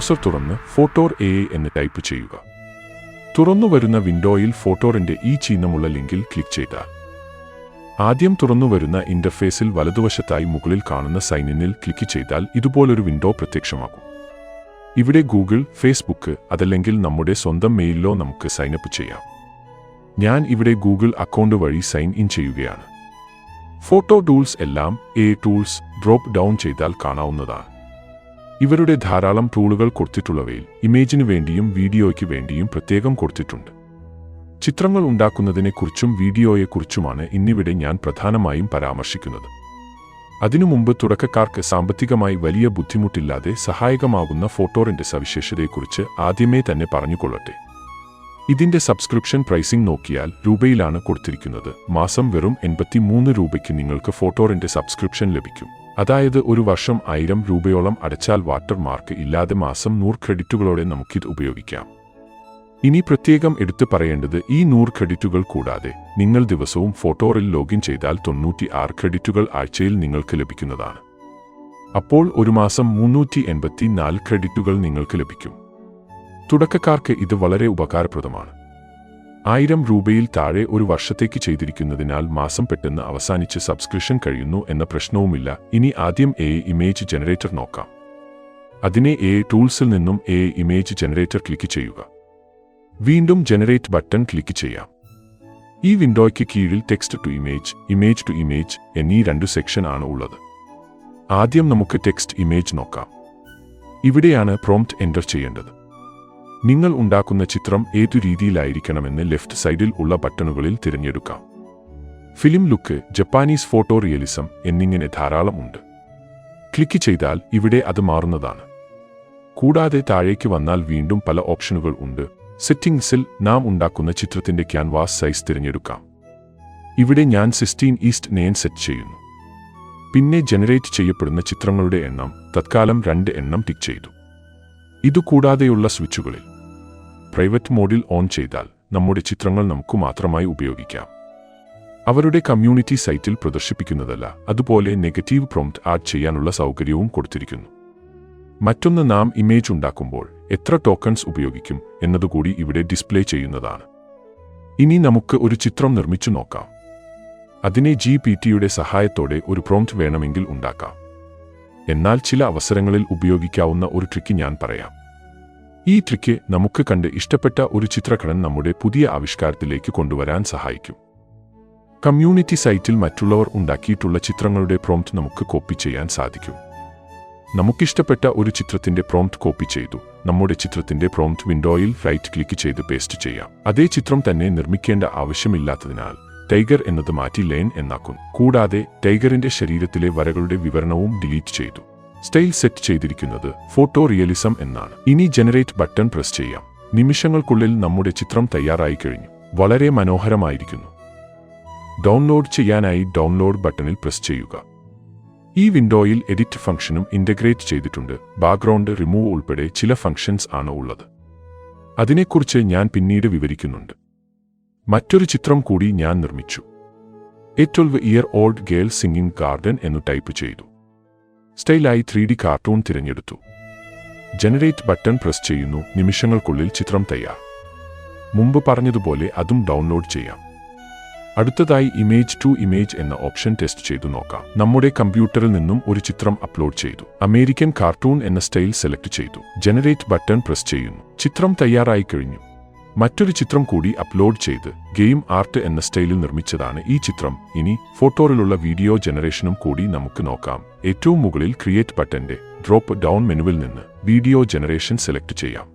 Browser തുറന്ന് ഫോട്ടോർ A എന്ന് type ചെയ്യുക. തുറന്നു വരുന്ന വിൻഡോയിൽ ഫോട്ടോറിന്റെ ഈ ചിഹ്നമുള്ള ലിങ്കിൽ ക്ലിക്ക് ചെയ്താൽ ആദ്യം തുറന്നു വരുന്ന ഇന്റർഫേസിൽ വലതുവശത്തായി മുകളിൽ കാണുന്ന സൈനിനിൽ ക്ലിക്ക് ചെയ്താൽ ഇതുപോലൊരു വിൻഡോ പ്രത്യക്ഷമാകും. ഇവിടെ ഗൂഗിൾ ഫേസ്ബുക്ക് അതല്ലെങ്കിൽ നമ്മുടെ സ്വന്തം മെയിലിലോ നമുക്ക് സൈനപ്പ് ചെയ്യാം. ഞാൻ ഇവിടെ ഗൂഗിൾ അക്കൗണ്ട് വഴി സൈൻ ഇൻ ചെയ്യുകയാണ്. ഫോട്ടോ ടൂൾസ് എല്ലാം എ ടൂൾസ് ഡ്രോപ്പ് ഡൗൺ ചെയ്താൽ കാണാവുന്നതാണ്. ഇവരുടെ ധാരാളം ടൂളുകൾ കൊടുത്തിട്ടുള്ളവയിൽ ഇമേജിന് വേണ്ടിയും വീഡിയോയ്ക്ക് വേണ്ടിയും പ്രത്യേകം കൊടുത്തിട്ടുണ്ട്. ചിത്രങ്ങൾ ഉണ്ടാക്കുന്നതിനെക്കുറിച്ചും വീഡിയോയെക്കുറിച്ചുമാണ് ഇന്നിവിടെ ഞാൻ പ്രധാനമായും പരാമർശിക്കുന്നത്. അതിനു മുമ്പ് തുടക്കക്കാർക്ക് സാമ്പത്തികമായി വലിയ ബുദ്ധിമുട്ടില്ലാതെ സഹായകമാകുന്ന ഫോട്ടോറിന്റെ സവിശേഷതയെക്കുറിച്ച് ആദ്യമേ തന്നെ പറഞ്ഞുകൊള്ളട്ടെ. ഇതിന്റെ സബ്സ്ക്രിപ്ഷൻ പ്രൈസിംഗ് നോക്കിയാൽ രൂപയിലാണ് കൊടുത്തിരിക്കുന്നത്. മാസം വെറും എൺപത്തിമൂന്ന് രൂപയ്ക്ക് നിങ്ങൾക്ക് ഫോട്ടോറിന്റെ സബ്സ്ക്രിപ്ഷൻ ലഭിക്കും. അതായത് ഒരു വർഷം ആയിരം രൂപയോളം അടച്ചാൽ വാട്ടർ മാർക്ക് ഇല്ലാതെ മാസം നൂറ് ക്രെഡിറ്റുകളോടെ നമുക്കിത് ഉപയോഗിക്കാം. ഇനി പ്രത്യേകം എടുത്തു പറയേണ്ടത് ഈ നൂറ് ക്രെഡിറ്റുകൾ കൂടാതെ നിങ്ങൾ ദിവസവും ഫോട്ടോറിൽ ലോഗിൻ ചെയ്താൽ തൊണ്ണൂറ്റി ആറ് ക്രെഡിറ്റുകൾ ആഴ്ചയിൽ നിങ്ങൾക്ക് ലഭിക്കുന്നതാണ്. അപ്പോൾ ഒരു മാസം മുന്നൂറ്റി എൺപത്തി നാല് ക്രെഡിറ്റുകൾ നിങ്ങൾക്ക് ലഭിക്കും. തുടക്കക്കാർക്ക് ഇത് വളരെ ഉപകാരപ്രദമാണ്. ആയിരം രൂപയിൽ താഴെ ഒരു വർഷത്തേക്ക് ചെയ്തിരിക്കുന്നതിനാൽ മാസം പെട്ടെന്ന് അവസാനിച്ച് സബ്സ്ക്രിപ്ഷൻ കഴിയുന്നു എന്ന പ്രശ്നവുമില്ല. ഇനി ആദ്യം എ ഇമേജ് ജനറേറ്റർ നോക്കാം. അതിനെ എ ടൂൾസിൽ നിന്നും എ ഇമേജ് ജനറേറ്റർ ക്ലിക്ക് ചെയ്യുക. വീണ്ടും ജനറേറ്റ് ബട്ടൺ ക്ലിക്ക് ചെയ്യാം. ഈ വിൻഡോയ്ക്ക് കീഴിൽ text to image image to image എന്നീ രണ്ട് സെക്ഷൻ ആണ് ഉള്ളത്. ആദ്യം നമുക്ക് ടെക്സ്റ്റ് ഇമേജ് നോക്കാം. ഇവിടെയാണ് പ്രോംപ്റ്റ് എന്റർ ചെയ്യേണ്ടത്. നിങ്ങൾ ഉണ്ടാക്കുന്ന ചിത്രം ഏതു രീതിയിലായിരിക്കണമെന്ന് ലെഫ്റ്റ് സൈഡിൽ ഉള്ള ബട്ടണുകളിൽ തിരഞ്ഞെടുക്കാം. Film look Japanese photo realism എന്നിങ്ങനെ ധാരാളം ഉണ്ട്. ക്ലിക്ക് ചെയ്താൽ ഇവിടെ അത് മാറുന്നതാണ്. കൂടാതെ താഴേക്ക് വന്നാൽ വീണ്ടും പല ഓപ്ഷനുകൾ ഉണ്ട്. സെറ്റിംഗ്സിൽ നാം ഉണ്ടാക്കുന്ന ചിത്രത്തിന്റെ ക്യാൻവാസ് സൈസ് തിരഞ്ഞെടുക്കാം. ഇവിടെ ഞാൻ സിസ്റ്റീൻ ഈസ്റ്റ് നെയൻ സെറ്റ് ചെയ്യുന്നു. പിന്നെ ജനറേറ്റ് ചെയ്യപ്പെടുന്ന ചിത്രങ്ങളുടെ എണ്ണം തത്കാലം രണ്ട് എണ്ണം ടിക്ക് ചെയ്തു. ഇതുകൂടാതെയുള്ള സ്വിച്ചുകളിൽ. പ്രൈവറ്റ് മോഡിൽ ഓൺ ചെയ്താൽ നമ്മുടെ ചിത്രങ്ങൾ നമുക്ക് മാത്രമായി ഉപയോഗിക്കാം. അവരുടെ കമ്മ്യൂണിറ്റി സൈറ്റിൽ പ്രദർശിപ്പിക്കുന്നതല്ല അതുപോലെ നെഗറ്റീവ് പ്രോംപ്റ്റ് ആഡ് ചെയ്യാനുള്ള സൗകര്യവും കൊടുത്തിരിക്കുന്നു. മറ്റൊന്ന് നാം ഇമേജ് ഉണ്ടാക്കുമ്പോൾ എത്ര ടോക്കൺസ് ഉപയോഗിക്കും എന്നതുകൂടി ഇവിടെ ഡിസ്പ്ലേ ചെയ്യുന്നതാണ്. ഇനി നമുക്ക് ഒരു ചിത്രം നിർമ്മിച്ചു നോക്കാം. അതിനെ ജി പി ടിയുടെ സഹായത്തോടെ ഒരു പ്രോംപ്റ്റ് വേണമെങ്കിൽ ഉണ്ടാക്കാം. എന്നാൽ ചില അവസരങ്ങളിൽ ഉപയോഗിക്കാവുന്ന ഒരു ട്രിക്ക് ഞാൻ പറയാം. ഈ ട്രിക്ക് നമുക്ക് കണ്ട് ഇഷ്ടപ്പെട്ട ഒരു ചിത്രകടൻ നമ്മുടെ പുതിയ ആവിഷ്കാരത്തിലേക്ക് കൊണ്ടുവരാൻ സഹായിക്കും. കമ്മ്യൂണിറ്റി സൈറ്റിൽ മറ്റുള്ളവർ ഉണ്ടാക്കിയിട്ടുള്ള ചിത്രങ്ങളുടെ പ്രോംപ്റ്റ് നമുക്ക് കോപ്പി ചെയ്യാൻ സാധിക്കും. നമുക്കിഷ്ടപ്പെട്ട ഒരു ചിത്രത്തിന്റെ പ്രോംപ്റ്റ് കോപ്പി ചെയ്തു. നമ്മുടെ ചിത്രത്തിന്റെ പ്രോംപ്റ്റ് വിൻഡോയിൽ റൈറ്റ് ക്ലിക്ക് ചെയ്ത് പേസ്റ്റ് ചെയ്യാം. അതേ ചിത്രം തന്നെ നിർമ്മിക്കേണ്ട ആവശ്യമില്ലാത്തതിനാൽ ടൈഗർ എന്നത് മാറ്റി ലെയിൻ എന്നാക്കുന്നു കൂടാതെ ടൈഗറിന്റെ ശരീരത്തിലെ വരകളുടെ വിവരണവും ഡിലീറ്റ് ചെയ്തു. സ്റ്റൈൽ സെറ്റ് ചെയ്തിരിക്കുന്നത് ഫോട്ടോ റിയലിസം എന്നാണ്. ഇനി ജനറേറ്റ് ബട്ടൺ പ്രസ് ചെയ്യാം. നിമിഷങ്ങൾക്കുള്ളിൽ നമ്മുടെ ചിത്രം തയ്യാറായി കഴിഞ്ഞു. വളരെ മനോഹരമായിരിക്കുന്നു. ഡൗൺലോഡ് ചെയ്യാനായി ഡൗൺലോഡ് ബട്ടണിൽ പ്രസ് ചെയ്യുക. ഈ വിൻഡോയിൽ എഡിറ്റ് ഫംഗ്ഷനും ഇന്റഗ്രേറ്റ് ചെയ്തിട്ടുണ്ട്. ബാക്ക്ഗ്രൗണ്ട് റിമൂവ് ഉൾപ്പെടെ ചില ഫംഗ്ഷൻസ് ആണ് ഉള്ളത്. അതിനെക്കുറിച്ച് ഞാൻ പിന്നീട് വിവരിക്കുന്നുണ്ട്. മറ്റൊരു ചിത്രം കൂടി ഞാൻ നിർമ്മിച്ചു. A twelve year old girl singing garden എന്നു ടൈപ്പ് ചെയ്തു. സ്റ്റൈലായി ത്രീ ഡി കാർട്ടൂൺ തിരഞ്ഞെടുത്തു. ജനറേറ്റ് ബട്ടൺ പ്രസ് ചെയ്യുന്നു. നിമിഷങ്ങൾക്കുള്ളിൽ ചിത്രം തയ്യാർ. മുമ്പ് പറഞ്ഞതുപോലെ അതും ഡൗൺലോഡ് ചെയ്യാം. അടുത്തതായി ഇമേജ് ടു ഇമേജ് എന്ന ഓപ്ഷൻ ടെസ്റ്റ് ചെയ്തു നോക്കാം. നമ്മുടെ കമ്പ്യൂട്ടറിൽ നിന്നും ഒരു ചിത്രം അപ്ലോഡ് ചെയ്തു. അമേരിക്കൻ കാർട്ടൂൺ എന്ന സ്റ്റൈൽ സെലക്ട് ചെയ്തു. ജനറേറ്റ് ബട്ടൺ പ്രസ് ചെയ്യുന്നു. ചിത്രം തയ്യാറായി കഴിഞ്ഞു. മറ്റൊരു ചിത്രം കൂടി അപ്ലോഡ് ചെയ്ത് ഗെയിം ആർട്ട് എന്ന സ്റ്റൈലിൽ നിർമ്മിച്ചതാണ് ഈ ചിത്രം. ഇനി ഫോട്ടോറിലുള്ള വീഡിയോ ജനറേഷനും കൂടി നമുക്ക് നോക്കാം. ഏറ്റവും മുകളിൽ ക്രിയേറ്റ് ബട്ടന്റെ ഡ്രോപ്പ് ഡൗൺ മെനുവിൽ നിന്ന് വീഡിയോ ജനറേഷൻ സെലക്ട് ചെയ്യാം.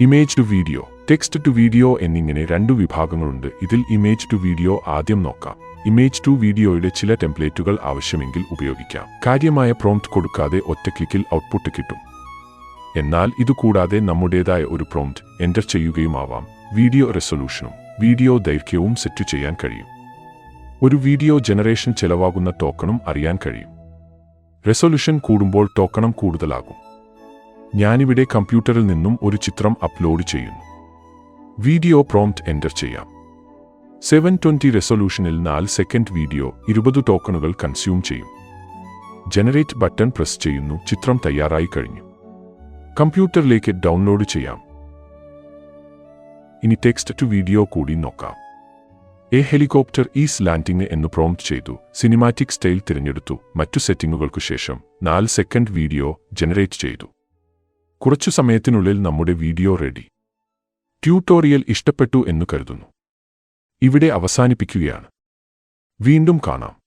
Image to video text to video എന്നിങ്ങനെ രണ്ടു വിഭാഗങ്ങളുണ്ട്. ഇതിൽ ഇമേജ് ടു വീഡിയോ ആദ്യം നോക്കാം. ഇമേജ് ടു വീഡിയോയുടെ ചില ടെംപ്ലേറ്റുകൾ ആവശ്യമെങ്കിൽ ഉപയോഗിക്കാം. കാര്യമായ പ്രോംപ്റ്റ് കൊടുക്കാതെ ഒറ്റ ക്ലിക്കിൽ ഔട്ട്പുട്ട് കിട്ടും. എന്നാൽ ഇതുകൂടാതെ നമ്മുടേതായ ഒരു പ്രോംപ്റ്റ് എന്റർ ചെയ്യുകയും ആവാം വീഡിയോ റെസൊല്യൂഷനും വീഡിയോ ദൈർഘ്യവും സെറ്റ് ചെയ്യാൻ കഴിയും. ഒരു വീഡിയോ ജനറേഷൻ ചെലവാകുന്ന ടോക്കണും അറിയാൻ കഴിയും. റെസൊല്യൂഷൻ കൂടുമ്പോൾ ടോക്കണം കൂടുതലാകും. ഞാനിവിടെ കമ്പ്യൂട്ടറിൽ നിന്നും ഒരു ചിത്രം അപ്ലോഡ് ചെയ്യുന്നു. വീഡിയോ പ്രോംപ്റ്റ് എന്റർ ചെയ്യാം. സെവൻ ട്വന്റി റെസൊല്യൂഷനിൽ നാല് സെക്കൻഡ് വീഡിയോ ഇരുപത് ടോക്കണുകൾ കൺസ്യൂം ചെയ്യും. ജനറേറ്റ് ബട്ടൺ പ്രസ് ചെയ്യുന്നു ചിത്രം തയ്യാറായി കഴിഞ്ഞു. കമ്പ്യൂട്ടറിലേക്ക് ഡൗൺലോഡ് ചെയ്യാം. ഇനി ടെക്സ്റ്റ് ടു വീഡിയോ കൂടി നോക്കാം. എ ഹെലികോപ്റ്റർ ഈസ് ലാൻഡിംഗ് എന്ന് പ്രോംപ്റ്റ് ചെയ്തു. സിനിമാറ്റിക് സ്റ്റൈൽ തിരഞ്ഞെടുത്തു. മറ്റു സെറ്റിംഗുകൾക്കു ശേഷം നാല് സെക്കൻഡ് വീഡിയോ ജനറേറ്റ് ചെയ്തു. കുറച്ചു സമയത്തിനുള്ളിൽ നമ്മുടെ വീഡിയോ റെഡി ട്യൂട്ടോറിയൽ ഇഷ്ടപ്പെട്ടു എന്ന് കരുതുന്നു. ഇവിടെ അവസാനിപ്പിക്കുകയാണ്. വീണ്ടും കാണാം.